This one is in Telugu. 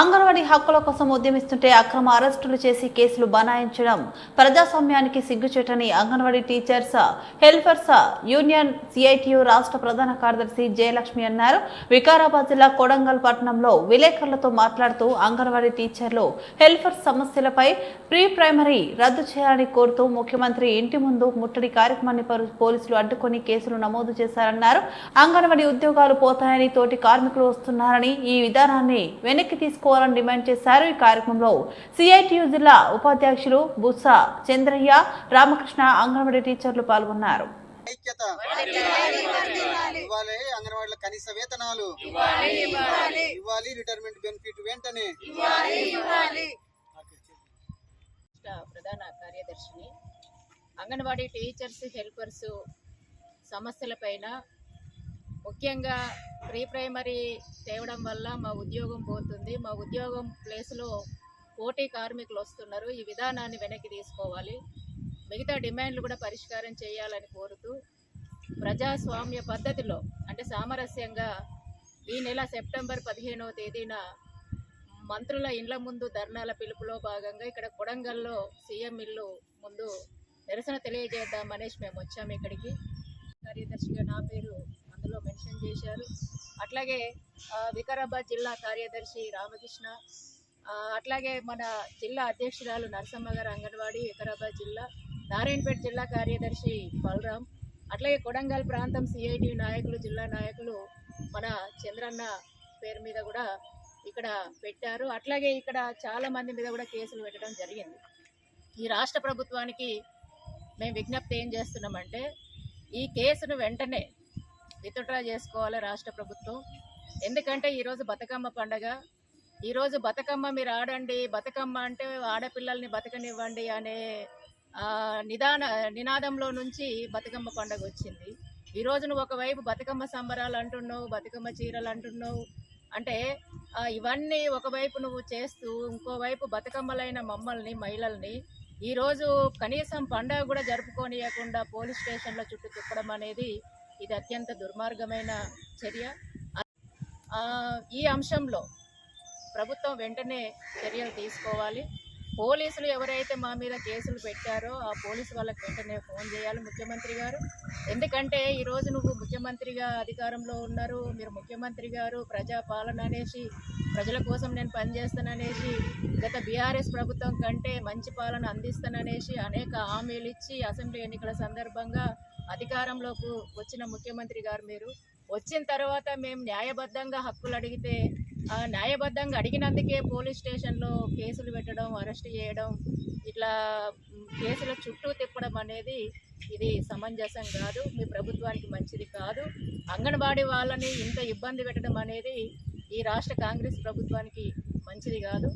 అంగన్వాడీ హక్కుల కోసం ఉద్యమిస్తుంటే అక్రమ అరెస్టులు చేసి కేసులు బనాయించడం ప్రజాస్వామ్యానికి సిగ్గుచేటని anganwadi teachers helpers union CITU రాష్ట్ర ప్రధాన కార్యదర్శి జయలక్ష్మి అన్నారు. వికారాబాద్ జిల్లా కొడంగల్ పట్టణంలో విలేకరులతో మాట్లాడుతూ అంగన్వాడీ టీచర్లు హెల్పర్స్ సమస్యలపై ప్రీ ప్రైమరీ రద్దు చేయాలని కోరుతూ ముఖ్యమంత్రి ఇంటి ముందు ముట్టడి కార్యక్రమాన్ని పోలీసులు అడ్డుకొని కేసులు నమోదు చేశారన్నారు. అంగన్వాడీ ఉద్యోగాలు పోతాయని తోటి కార్మికులు వస్తున్నారని ఈ విధానాన్ని వెనక్కి తీసుకోవాలని డిమాండ్ చేశారు. ఈ కార్యక్రమంలో సిఐటియు జిల్లా ఉపాధ్యక్షులు బుస్స చంద్రయ్య రామకృష్ణ అంగన్వాడీ టీచర్లు పాల్గొన్నారు. ఐక్యత ఇవ్వాలి. అంగన్వాడీల కనీస వేతనాలు ఇవ్వాలి. రిటైర్మెంట్ బెనిఫిట్ వెంటనే ప్రధాన కార్యదర్శిని అంగన్వాడీ టీచర్స్ హెల్పర్స్ సమస్యలపైన ముఖ్యంగా ప్రీ ప్రైమరీ తేవడం వల్ల మా ఉద్యోగం పోతుంది. మా ఉద్యోగం ప్లేస్లో పోటీ కార్మికులు వస్తున్నారు. ఈ విధానాన్ని వెనక్కి తీసుకోవాలి. మిగతా డిమాండ్లు కూడా పరిష్కారం చేయాలని కోరుతూ ప్రజాస్వామ్య పద్ధతిలో అంటే సామరస్యంగా ఈ నెల సెప్టెంబర్ పదిహేనవ తేదీన మంత్రుల ఇండ్ల ముందు ధర్నాల పిలుపులో భాగంగా ఇక్కడ కొడంగల్లో సీఎం ఇల్లు ముందు నిరసన తెలియజేద్దాం అనేసి మేము వచ్చాము ఇక్కడికి. కార్యదర్శిగా నా పేరు అందులో మెన్షన్ చేశారు. అట్లాగే వికారాబాద్ జిల్లా కార్యదర్శి రామకృష్ణ అట్లాగే మన జిల్లా అధ్యక్షురాలు నరసమ్మ గారు అంగన్వాడీ వికారాబాద్ జిల్లా నారాయణపేట జిల్లా కార్యదర్శి బలరాం అట్లాగే కొడంగల్ ప్రాంతం సిఐటి నాయకులు జిల్లా నాయకులు మన చంద్రన్న పేరు మీద కూడా ఇక్కడ పెట్టారు. అట్లాగే ఇక్కడ చాలా మంది మీద కూడా కేసులు పెట్టడం జరిగింది. ఈ రాష్ట్ర ప్రభుత్వానికి మేము విజ్ఞప్తి ఏం చేస్తున్నామంటే ఈ కేసును వెంటనే విత్డ్రా చేసుకోవాలి రాష్ట్ర ప్రభుత్వం. ఎందుకంటే ఈరోజు బతుకమ్మ పండగ. ఈరోజు బతుకమ్మ మీరు ఆడండి. బతుకమ్మ అంటే ఆడపిల్లల్ని బతకనివ్వండి అనే నిదాన నినాదంలో నుంచి బతుకమ్మ పండగ వచ్చింది. ఈ నువ్వు ఒకవైపు బతుకమ్మ సంబరాలు అంటున్నావు బతుకమ్మ చీరలు అంటున్నావు. అంటే ఇవన్నీ ఒకవైపు నువ్వు చేస్తూ ఇంకోవైపు బతుకమ్మలైన మమ్మల్ని మహిళల్ని ఈరోజు కనీసం పండగ కూడా జరుపుకోనియకుండా పోలీస్ స్టేషన్లో చుట్టూ తిప్పడం అనేది ఇది అత్యంత దుర్మార్గమైన చర్య. ఈ అంశంలో ప్రభుత్వం వెంటనే చర్యలు తీసుకోవాలి. పోలీసులు ఎవరైతే మా మీద కేసులు పెట్టారో ఆ పోలీసు వాళ్ళకి వెంటనే ఫోన్ చేయాలి ముఖ్యమంత్రి గారు. ఎందుకంటే ఈరోజు నువ్వు ముఖ్యమంత్రిగా అధికారంలో ఉన్నారు. మీరు ముఖ్యమంత్రి గారు ప్రజాపాలన అనేసి ప్రజల కోసం నేను పనిచేస్తాననేసి గత బీఆర్ఎస్ ప్రభుత్వం కంటే మంచి పాలన అందిస్తాననేసి అనేక హామీలు ఇచ్చి అసెంబ్లీ ఎన్నికల సందర్భంగా అధికారంలోకి వచ్చిన ముఖ్యమంత్రి గారు మీరు. వచ్చిన తర్వాత మేము న్యాయబద్ధంగా హక్కులు అడిగితే ఆ న్యాయబద్ధంగా అడిగినందుకే పోలీస్ స్టేషన్లో కేసులు పెట్టడం అరెస్ట్ చేయడం ఇట్లా కేసుల చుట్టూ తిప్పడం అనేది ఇది సమంజసం కాదు మీ ప్రభుత్వానికి మంచిది కాదు. అంగన్వాడీ వాళ్ళని ఇంత ఇబ్బంది పెట్టడం అనేది ఈ రాష్ట్ర కాంగ్రెస్ ప్రభుత్వానికి మంచిది కాదు.